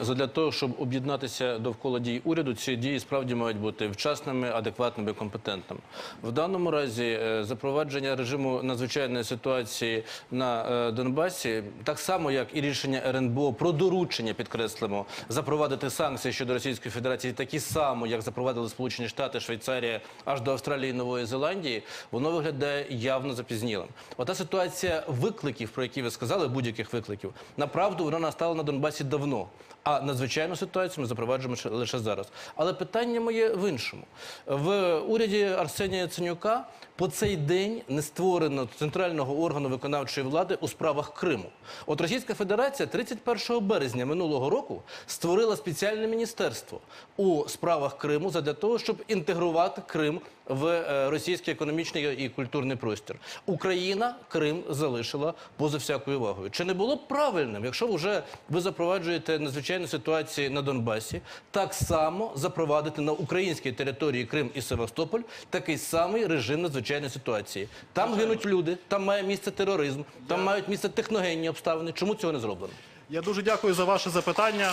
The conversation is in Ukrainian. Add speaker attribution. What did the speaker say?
Speaker 1: Задля того, щоб об'єднатися довкола дій уряду, ці дії справді мають бути вчасними, адекватними, компетентними. В даному разі е, запровадження режиму надзвичайної ситуації на е, Донбасі, так само як і рішення РНБО про доручення, підкреслимо, запровадити санкції щодо Російської Федерації, такі само, як запровадили Сполучені Штати, Швейцарія, аж до Австралії і Нової Зеландії, воно виглядає явно запізнілим. Ота ситуація викликів, про які ви сказали, будь-яких викликів, направду вона настала на Донбасі давно. А надзвичайну ситуацію ми запроваджуємо лише зараз. Але питання моє в іншому. В уряді Арсенія Яценюка по цей день не створено центрального органу виконавчої влади у справах Криму. От Російська Федерація 31 березня минулого року створила спеціальне міністерство у справах Криму задля того, щоб інтегрувати Крим в е, російський економічний і культурний простір. Україна Крим залишила поза всякою увагою. Чи не було б правильним, якщо вже ви запроваджуєте надзвичайну ситуацію на Донбасі, так само запровадити на українській території Крим і Севастополь такий самий режим надзвичайної ситуації? Там гинуть люди, там має місце тероризм, там мають місце техногенні обставини. Чому цього не зроблено?
Speaker 2: Я дуже дякую за ваше запитання.